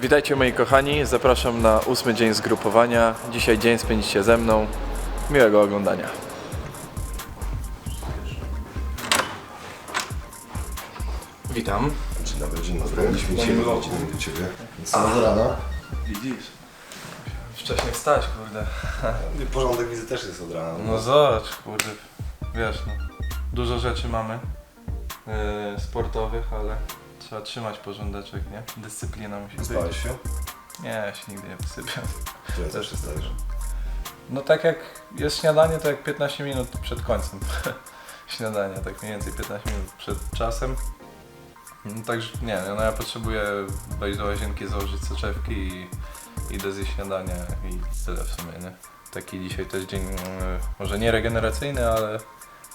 Witajcie moi kochani, zapraszam na ósmy dzień zgrupowania. Dzisiaj dzień spędzicie ze mną. Miłego oglądania. Witam. Dzień dobry, dzień dobry. Mieliśmy dzisiaj do Ciebie. Samego rana. Widzisz? Wcześniej wstać, kurde. Porządek widzę też jest od rana. No zobacz, kurde. Wiesz, no. Dużo rzeczy mamy yy, sportowych, ale trzeba trzymać porządeczek, nie? Dyscyplina musi być. Się? Nie, ja się nigdy nie wysypiam. Czy Też też wstajesz? No tak jak jest śniadanie, to jak 15 minut przed końcem śniadania, tak mniej więcej 15 minut przed czasem. No, także nie, no ja potrzebuję wejść do łazienki, założyć soczewki i idę zjeść śniadanie i tyle w sumie, nie? Taki dzisiaj też dzień, e, może nie regeneracyjny, ale,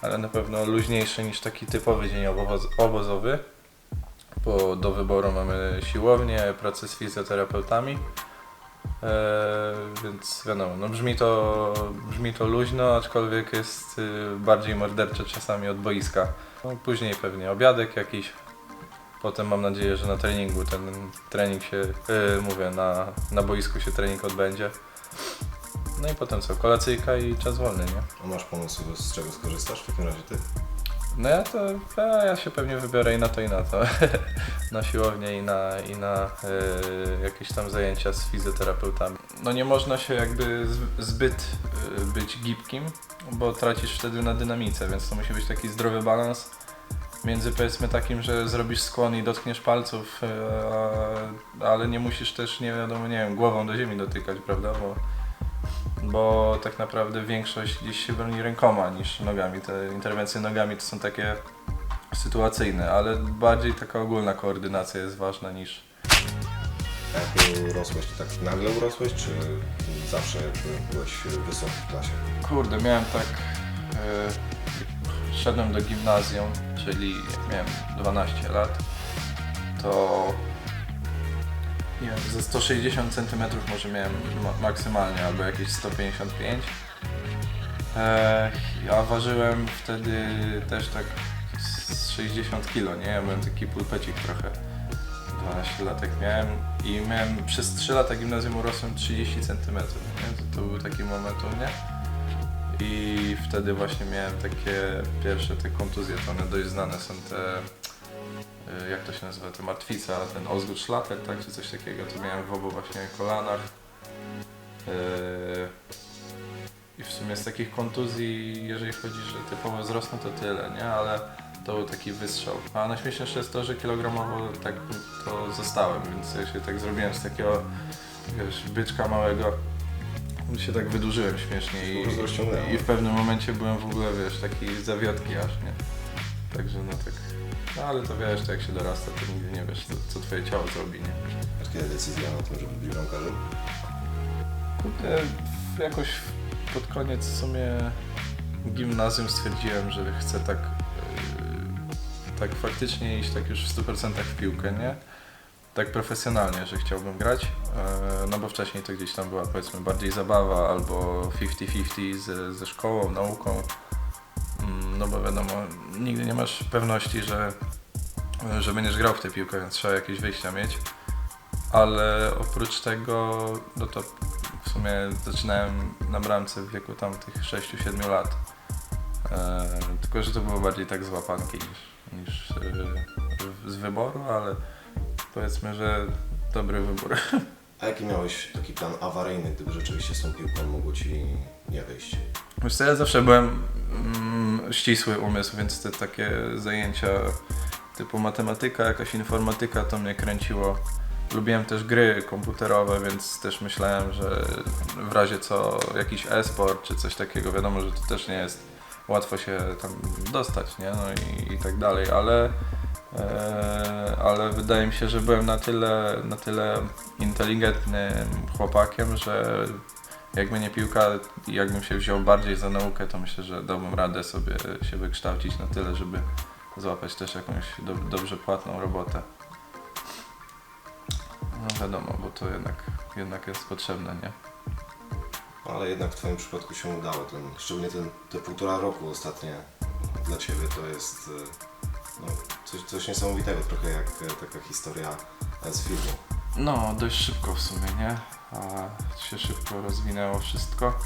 ale na pewno luźniejszy niż taki typowy dzień oboz obozowy. Bo do wyboru mamy siłownię, pracę z fizjoterapeutami. Eee, więc wiadomo, no brzmi to, brzmi to luźno, aczkolwiek jest y, bardziej mordercze czasami od boiska. No, później pewnie obiadek jakiś. Potem mam nadzieję, że na treningu ten trening się, y, mówię, na, na boisku się trening odbędzie. No i potem co, kolacyjka i czas wolny, nie? A masz pomysł, z czego skorzystasz w takim razie Ty? No ja to, a ja się pewnie wybiorę i na to i na to. na siłownię i na, i na y, jakieś tam zajęcia z fizjoterapeutami. No nie można się jakby zbyt y, być gibkim, bo tracisz wtedy na dynamice, więc to musi być taki zdrowy balans między powiedzmy takim, że zrobisz skłon i dotkniesz palców, y, ale nie musisz też, nie wiadomo, nie wiem, głową do ziemi dotykać, prawda? Bo, bo tak naprawdę większość gdzieś się broni rękoma niż nogami. Te interwencje nogami to są takie sytuacyjne, ale bardziej taka ogólna koordynacja jest ważna niż. Jak urosłeś, to tak nagle urosłeś, czy zawsze byłeś wysoki w klasie? Kurde, miałem tak. Yy, szedłem do gimnazjum, czyli miałem 12 lat, to nie wiem, ze 160 cm może miałem ma- maksymalnie, albo jakieś 155. E, ja ważyłem wtedy też tak z 60 kg, nie? Ja byłem taki pulpecik trochę. 12 lat jak miałem i miałem przez 3 lata gimnazjum urosłem 30 cm? To, to był taki moment u mnie. I wtedy właśnie miałem takie pierwsze te kontuzje, to one dość znane są te, jak to się nazywa, te martwica, ten ozgód szlatek, tak, czy coś takiego, to miałem w obu właśnie kolanach. Y, I w sumie z takich kontuzji, jeżeli chodzi, że typowo wzrosną, to tyle, nie? Ale to był taki wystrzał. A najśmieszniejsze jest to, że kilogramowo tak to zostałem, więc ja się tak zrobiłem z takiego, wiesz, byczka małego. się tak wydłużyłem śmiesznie i, i w pewnym momencie byłem w ogóle, wiesz, taki zawiotki aż, nie? Także no tak, no ale to wiesz, to jak się dorasta, to nigdy nie wiesz, co, co twoje ciało zrobi, nie? A kiedy decyzja o tym, żeby być bramkarzem? Kurde, jakoś pod koniec w sumie gimnazjum stwierdziłem, że chcę tak, yy, tak faktycznie iść tak już w 100% w piłkę, nie? Tak profesjonalnie, że chciałbym grać, yy, no bo wcześniej to gdzieś tam była powiedzmy bardziej zabawa albo 50-50 ze, ze szkołą, nauką. Mm, No bo wiadomo, nigdy nie masz pewności, że, że będziesz grał w tę piłkę, więc trzeba jakieś wyjścia mieć. Ale oprócz tego, no to w sumie zaczynałem na bramce w wieku tam tych 6-7 lat. E, tylko, że to było bardziej tak z łapanki niż, niż e, z wyboru, ale powiedzmy, że dobry wybór. A jaki miałeś taki plan awaryjny, gdyby rzeczywiście z tą piłką mogło Ci nie wyjść? Wiesz co, ja zawsze byłem mm, ścisły umysł, więc te takie zajęcia typu matematyka, jakaś informatyka to mnie kręciło. Lubiłem też gry komputerowe, więc też myślałem, że w razie co jakiś e-sport czy coś takiego, wiadomo, że to też nie jest łatwo się tam dostać, nie? No i, i tak dalej, ale, e, ale wydaje mi się, że byłem na tyle, na tyle inteligentnym chłopakiem, że jakby nie piłka jakbym się wziął bardziej za naukę, to myślę, że dałbym radę sobie się wykształcić na tyle, żeby złapać też jakąś do, dobrze płatną robotę. No wiadomo, bo to jednak, jednak jest potrzebne, nie? Ale jednak w Twoim przypadku się udało. Ten, szczególnie ten, te półtora roku ostatnie dla Ciebie to jest e, no, coś, coś niesamowitego, trochę jak e, taka historia z filmu. No, dość szybko w sumie, nie? A się szybko rozwinęło wszystko.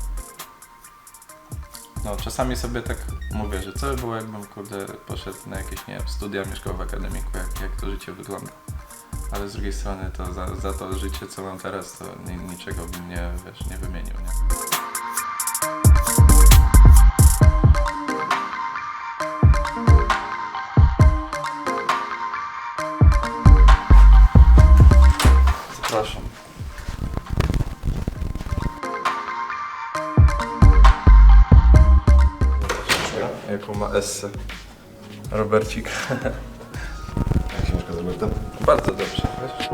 No, czasami sobie tak mówię, że co by było, jakbym kurde poszedł na jakieś, nie wiem, studia, mieszkał w akademiku, jak, jak to życie wygląda. Ale z drugiej strony to za, za to życie, co mam teraz, to ni, niczego bym nie, wiesz, nie wymienił, nie? Jaką ma essę? Robercik. Jak książka z Robertem? Bardzo dobrze, wiesz?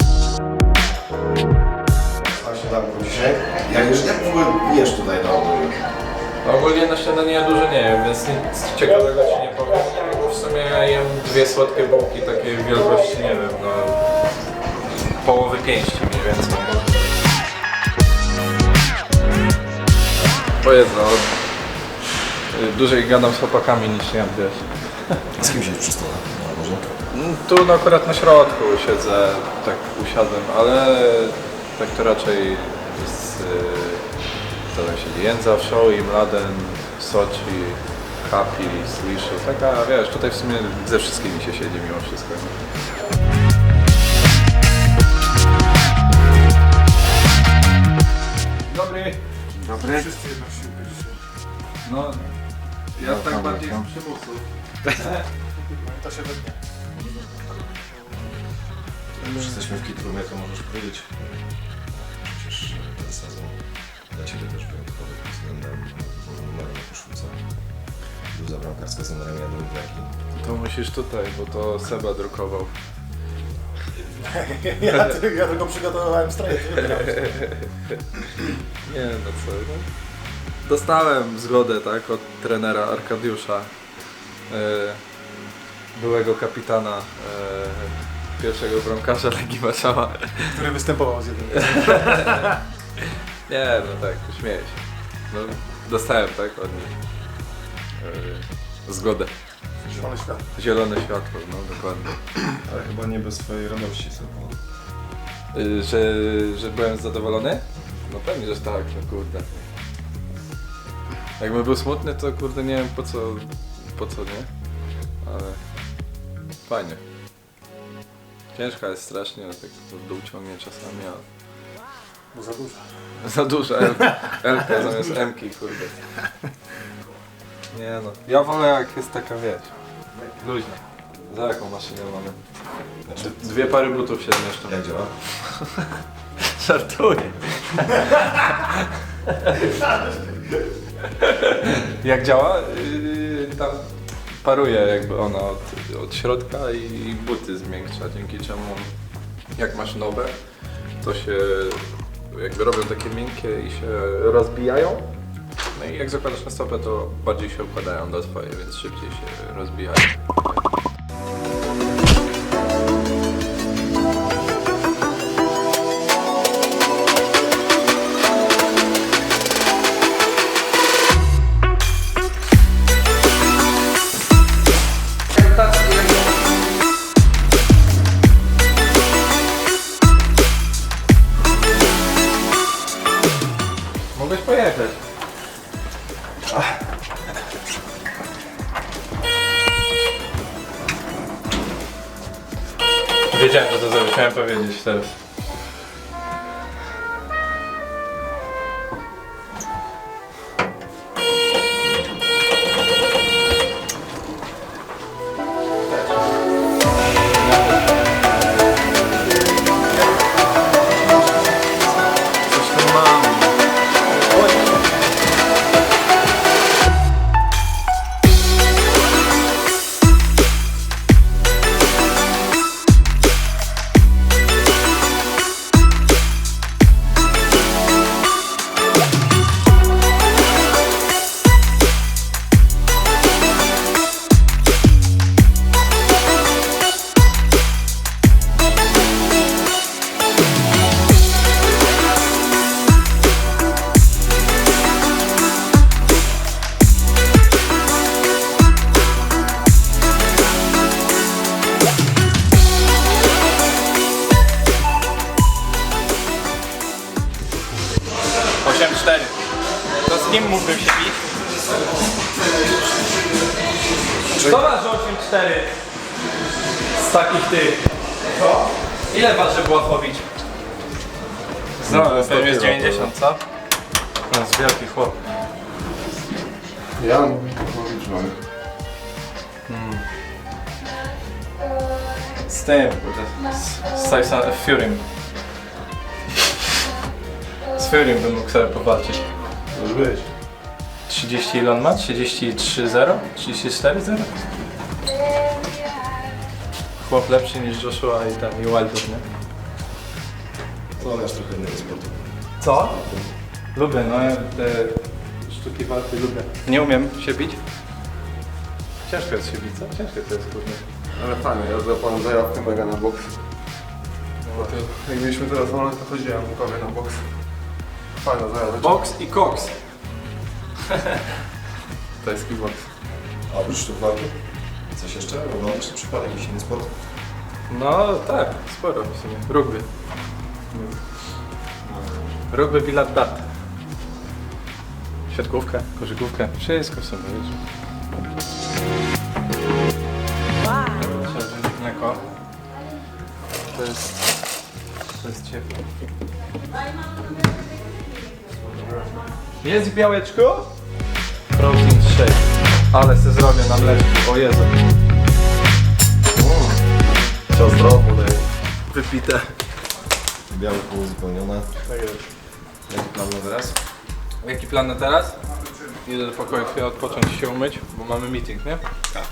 A śniadanko dzisiaj? Jak już jak w ogóle jesz tutaj na ogóle? Ogólnie na śniadanie dużo nie jem, więc nic ciekawego ci nie powiem. Bo w sumie ja jem dwie słodkie bułki takiej wielkości, nie wiem, no... Połowy pięści mniej więcej. Powiedzmy, no... y, Dłużej gadam z chłopakami niż jem, wiesz. Z kim siedzisz przy stole? No, może? Mm, Tu no, akurat na środku siedzę, tak usiadłem, ale tak to raczej jest... Yy, to tam siedzi Jędza, Show, Mladen, Sochi, Happy, Swishu, taka wiesz, tutaj w sumie ze wszystkimi się siedzi mimo wszystko. Dobry. Dobry. No, ja tak tam, bardziej z przymusu. To się wytnie. Jak już jesteśmy w Kitrumie, to możesz powiedzieć. Przecież ten sezon dla Ciebie też wyjątkowy pod względem numeru na koszulce. Bluza bramkarska z numerem 1 w. To musisz tutaj, bo to Seba drukował. Ja, ja tylko przygotowywałem wybrałeś. Nie no co, no. Dostałem zgodę, tak, od trenera Arkadiusza, e, byłego kapitana e, pierwszego bramkarza Legii Warszawa. Który występował z jednym. Nie, no tak, śmieję się. No, dostałem, tak, od nich e, zgodę. Zielony świat. Zielone światło, no dokładnie. Ale chyba nie bez swojej radości. Y, że, że byłem zadowolony? No pewnie, że tak, no kurde. Jakbym był smutny, to kurde nie wiem po co, po co nie, ale fajnie. Ciężka jest strasznie, tak to w dół ciągnie czasami, ale Bo za dużo. za dużo L, L zamiast M-ki, kurde. Nie no, ja wolę jak jest taka, wiesz, luźna. Za jaką maszynę mamy? Znaczy, Dwie pary butów się zmieszczą. jak działa? Żartuję. Jak działa? Yy, tam paruje jakby ona od, od środka i buty zmiękcza, dzięki czemu jak masz nowe, to się jakby robią takie miękkie i się rozbijają. No i jak zakładasz na stopę, to bardziej się układają do twojej, więc szybciej się rozbijają. So. 8-4. To z kim mógłbym się bić? Kto waży 8-4? Z takich tych. Ile waży Błachowicz? No, pewnie jest 90, co? To jest wielki chłop. Ja mówić mam. Z tym, z, Tyson Furym. Z Furym bym mógł sobie powalczyć. Może być. 30 ile on ma? 33-0? 34-0? Chłop lepszy niż Joshua i tam i Wilder, nie? No, aż trochę innego sportu. Co? Lubię, no ja te sztuki walki lubię. Nie umiem się bić. Ciężko jest się bić, co? Ciężko to jest kurde. Ale fajnie, ja złapałem zajawkę mega na boks. Jak mieliśmy teraz wolność, to chodziłem Łukowie na boks. Fajna zajawka. Box i koks. to jest kickbox. A oprócz sztuk walki? Coś jeszcze? Oglądasz na przykład jakiś inny sport? No tak, sporo w sumie. Rugby. Rugby, bilat, dat. Siatkówkę, koszykówkę, wszystko w sumie, wiesz. Mleko. To jest... To jest ciepło. Jest w białeczku? Protein shake. Ale se zrobię na mleczku, o Jezu. Ciastro, podaj. Wypite. Białko uzupełnione. Tak jest. Jaki plan na wyraz? Jaki plan na teraz? Idę do pokoju chwilę odpocząć i się umyć, bo mamy meeting, nie? Tak.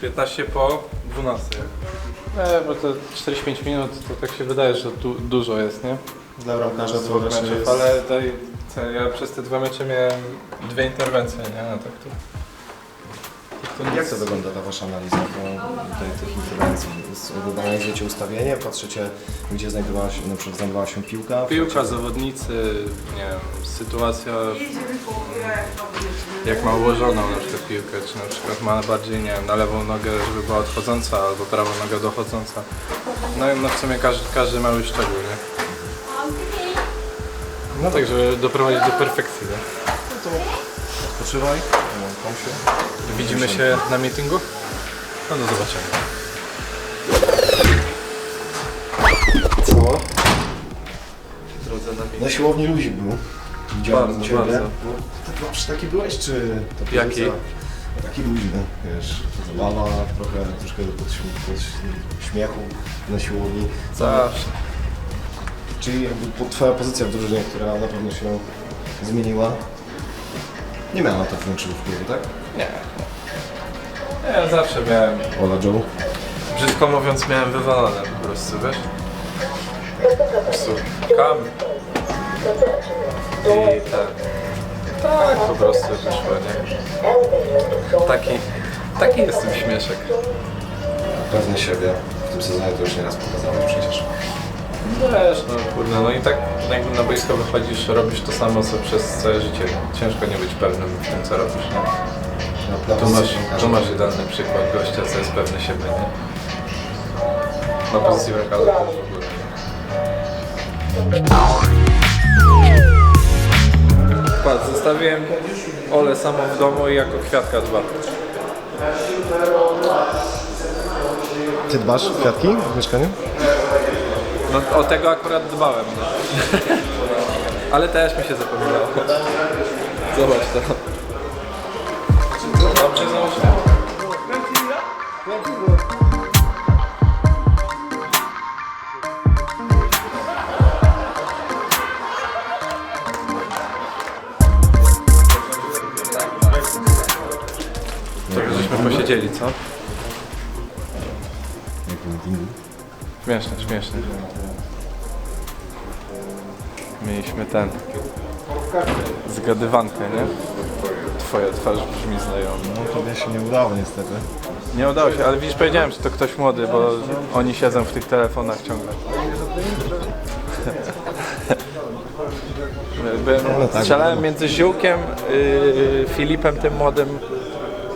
15 po 12. Nie, bo to 45 minut to tak się wydaje, że du dużo jest, nie? Dla bramkarza Przez dwóch meczów, ale daj, co, ja przez te dwa mecze miałem dwie interwencje, nie? No tak to... to Jak to wygląda ta wasza analiza po tej, tych interwencji? Analizujecie ustawienie, patrzycie gdzie znajdowała się, na przykład znajdowała się piłka? Piłka, zawodnicy, nie wiem, sytuacja jak ma ułożoną na przykład piłkę, czy na przykład ma bardziej, nie wiem, na lewą nogę, żeby była odchodząca, albo prawą nogę dochodząca. No, i no w sumie każdy, każdy mały szczegół, nie? No tak, żeby doprowadzić do perfekcji, nie? Odpoczywaj, kąp się. Widzimy się na meetingu? No do zobaczenia. Co? Drodze na meeting. Na siłowni luzik był. Widziałem Bardzo, Ciebie. bardzo. No, Ty zawsze taki byłeś, czy to Jaki? pozycja- Taki luźny, wiesz, zabawa, trochę, troszkę do podśm- pod śmiechu na siłowni. Zawsze. Czyli jakby twoja pozycja w drużynie, która na pewno się zmieniła, nie miała na to większego wpływu, tak? Nie. Ja zawsze miałem, Ola Joe. brzydko mówiąc, miałem wywalone po prostu, wiesz? Po prostu kam. I tak. Tak, po prostu wyszło, nie? Taki, taki jest ten śmieszek. Pewny siebie w tym sezonie to już nieraz pokazałeś przecież. Wiesz, no kurde, no i tak jakby na boisko wychodzisz, robisz to samo co przez całe życie. Ciężko nie być pewnym w tym, co robisz, nie? Na Tu masz, tu masz idealny przykład gościa, co jest pewny siebie, nie? Na pozycji bramkarza w ogóle. Patrz, zostawiłem Ole samą w domu i jako kwiatka dwa. Ty dbasz o kwiatki w mieszkaniu? No o tego akurat dbałem, no. Ale też mi się zapominało. Zobacz to. Dobrze założyłem. Trochę żeśmy posiedzieli, co? Śmieszne, śmieszne. Mieliśmy ten. Zgadywankę, nie? Twoja twarz brzmi znajomo. No tobie się nie udało niestety. Nie udało się, ale widzisz, powiedziałem, że to ktoś młody, bo oni siedzą w tych telefonach ciągle. Byłem, tak, strzelałem między Ziółkiem, yy, Filipem tym młodym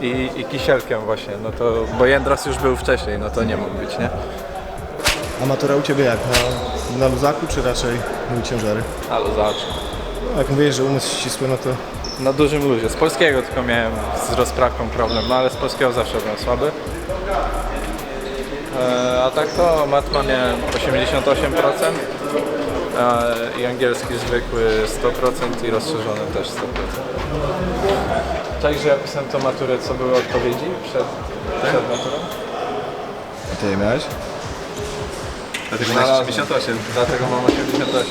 i, i Kisielkiem właśnie, no to, bo Jędras już był wcześniej, no to nie mógł być, nie? Amatora u Ciebie jak? Na, na luzaku czy raczej ciężary? Ale zobacz. Jak mówisz, że umysł ścisły, no to Na dużym luzie. Z polskiego tylko miałem z rozprawką problem, no ale z polskiego zawsze byłem słaby. E, a tak to matma miałem 88% e, i angielski zwykły 100% i rozszerzony też 100%. Także ja pisałem tą maturę, co były odpowiedzi przed, przed maturą? A ty je miałeś? Dlatego Znalazłem. 88. Dlatego mam 88.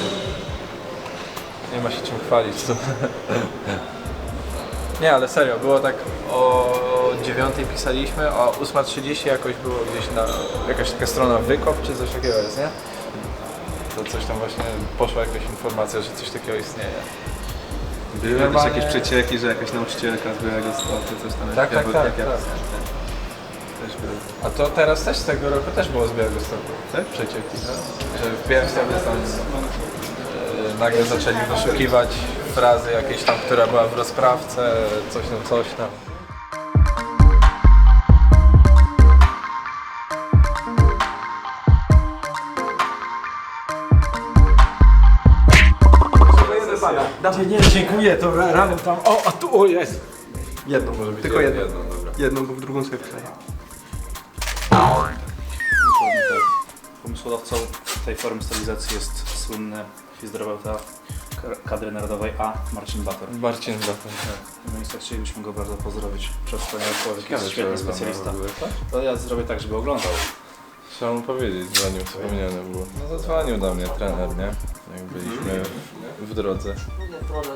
Nie ma się czym chwalić. Nie, ale serio, było tak o 9 pisaliśmy, a o 8.30 jakoś było gdzieś na jakaś taka strona wykop czy coś takiego jest, nie? To coś tam właśnie poszła jakaś informacja, że coś takiego istnieje. Były Normalnie- jakieś przecieki, że jakaś nauczycielka z byłego sportu, coś tam. Tak, jak tak, ja- tak, jak ja- tak. Też były. A to teraz też z tego roku też było z Białego Stoku. Tak? Przecieki, no? Że w Białymstoku tam e, nagle zaczęli wyszukiwać frazy jakieś tam, która była w rozprawce, coś tam, coś tam. Dawaj, nie, dziękuję, to ra- rano tam. O, a tu, o jest! Jedną może być. Tylko jedno. Jedną, jedną bo w drugą sobie wkleję. Pomysłodawcą tej formy stylizacji jest słynny fizjoterapeuta ka- kadry narodowej A, Marcin Bator. Marcin Braton. No i tak chcielibyśmy go bardzo pozdrowić. Przez wspaniały człowiek, jest świetny specjalista. tak? To ja zrobię tak, żeby oglądał. Trzeba mu powiedzieć, zanim wspomniane było. No zadzwonił do mnie trener, nie? Jak byliśmy w, drodze.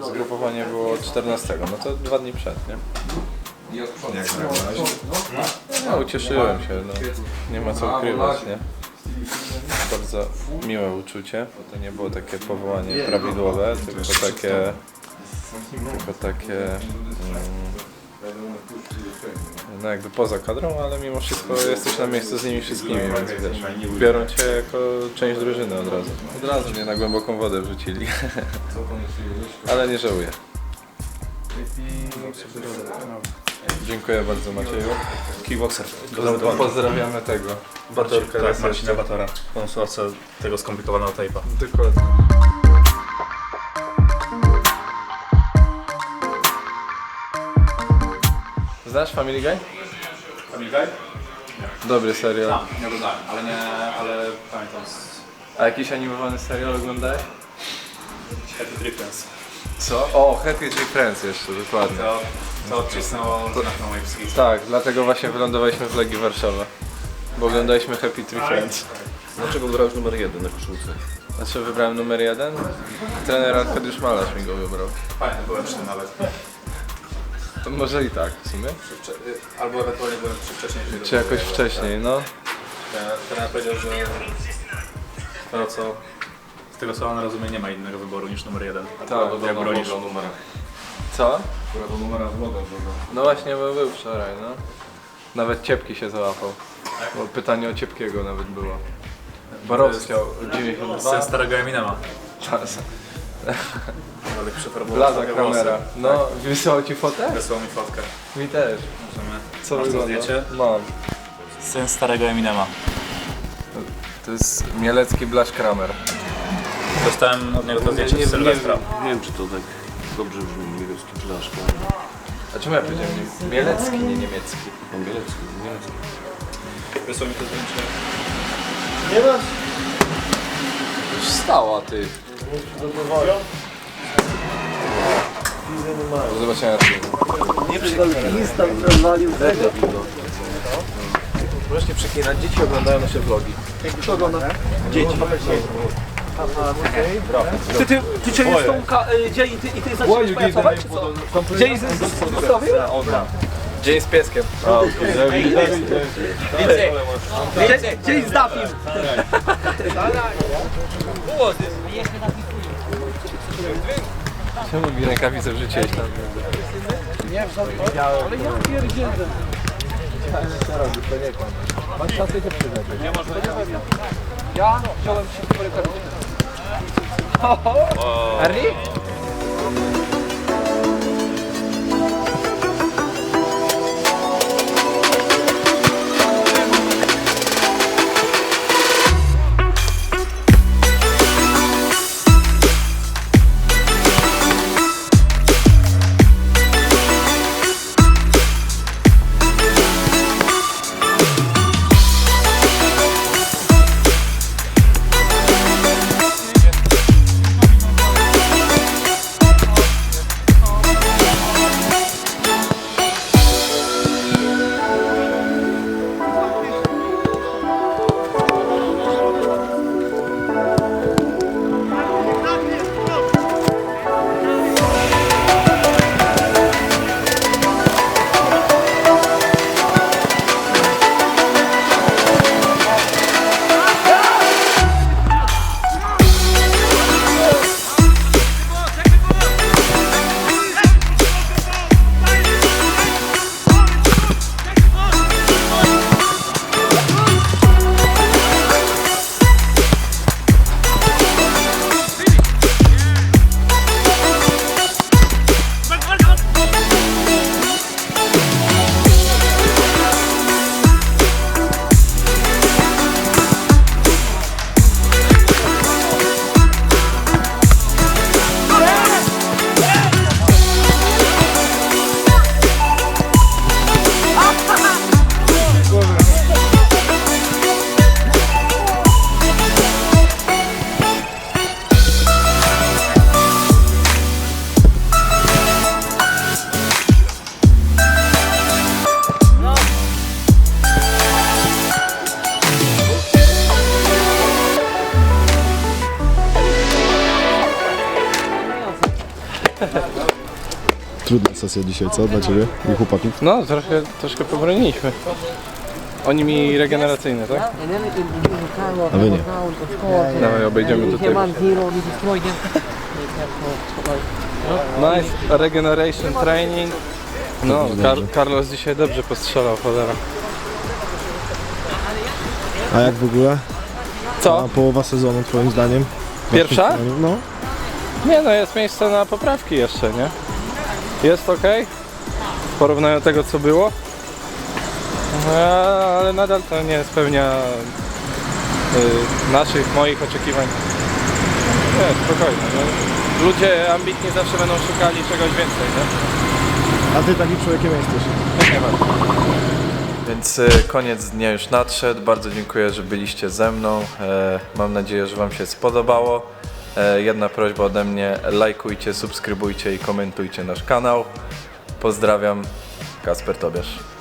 Zgrupowanie było 14, no to dwa dni przed, nie? Jak zareagowałeś? No ucieszyłem się, no. Nie ma co ukrywać, nie? Bardzo miłe uczucie, bo to nie było takie powołanie prawidłowe, tylko takie... Tylko takie... Mm, no jakby poza kadrą, ale mimo wszystko jesteś na miejscu z nimi wszystkimi, więc wiesz, biorą cię jako część drużyny od razu. Od razu mnie na głęboką wodę wrzucili, ale nie żałuję. Dziękuję bardzo Macieju. Kickboxer. Pozdrawiamy tego. Batorka Tak, Marcina Batora. Pomysłodawca tego skomplikowanego tape'a. Dokładnie. Znasz Family Guy? Family Guy? Dobry serial. Tak, nie oglądałem, ale nie, ale pamiętam z A jakiś animowany serial oglądałeś? Happy Friends. Co? O, Happy Friends jeszcze, dokładnie. To, to odcisnęło znak na mojej psychice. Tak, dlatego właśnie wylądowaliśmy w Legii Warszawa. Bo oglądaliśmy Happy Tree Friends. Dlaczego wybrałeś numer jeden na koszulce? Znaczy wybrałem numer jeden? Trener Arkadiusz Malarz mi go wybrał. Fajnie, byłem przy tym nawet. To może i tak w sumie. Albo ewentualnie byłem przy wcześniejszej Czy jakoś wcześniej, no. Trener powiedział, że to co, z tego co on rozumie nie ma innego wyboru niż numer jeden. Tak, jak bronisz. Co? Którego numera włoga No właśnie, bo był wczoraj, no. Nawet Ciepki się załapał. Bo pytanie o Ciepkiego nawet było. Barows chciał 92. Syn starego Eminema. czas. Ale przefarbował Blaza sobie Kramera. włosy. No, wysłał ci fotę? Wysłał mi fotkę. Mi też. Możemy... Co Masz to wygląda? zdjęcie? Mam. Syn starego Eminema. To jest Mielecki Blasz Kramer. Dostałem od niego to zdjęcie z Sylwestra. Nie wiem, czy to tak dobrze brzmi, niemiecki blaszka. A czemu ja powiedziałem nie- Mielecki, nie niemiecki? Angielski, niemiecki. Wysłał mi to zdjęcie. Już stała, ty. Do zobaczenia na Możecie przeklinać, dzieci oglądają nasze vlogi. Ty, ty, ty cię jest tą ka- y, dzień i ty, i ty zaczniesz pajacować, czy co? Dzień z z- zdrowiu? Dzień z pieskiem. Dzień- Dzień z Dafim. Czemu mi rękawice wrzuciłeś tam? Ja wziąłem się w rękawiczkę. وريك sesja dzisiaj, co? Dla Ciebie i chłopaków? No, troszkę, troszkę pobroniliśmy. Oni mi regeneracyjny, tak? A Wy nie. Dawaj, obejdziemy tutaj. Nice regeneration training. No, Kar Carlos dzisiaj dobrze postrzelał, cholera. A jak w ogóle? Co? A połowa sezonu Twoim zdaniem? Pierwsza? No. Nie no, jest miejsce na poprawki jeszcze, nie? Jest ok? W porównaniu do tego, co było. No, ale nadal to nie spełnia y, naszych, moich oczekiwań. Nie, spokojnie. No. Ludzie ambitni zawsze będą szukali czegoś więcej, nie? A Ty takim człowiekiem jesteś. Nie ma. Więc e, koniec dnia już nadszedł. Bardzo dziękuję, że byliście ze mną. E, Mam nadzieję, że Wam się spodobało. E, Jedna prośba ode mnie: lajkujcie, subskrybujcie i komentujcie nasz kanał. Pozdrawiam, Kasper Tobiasz.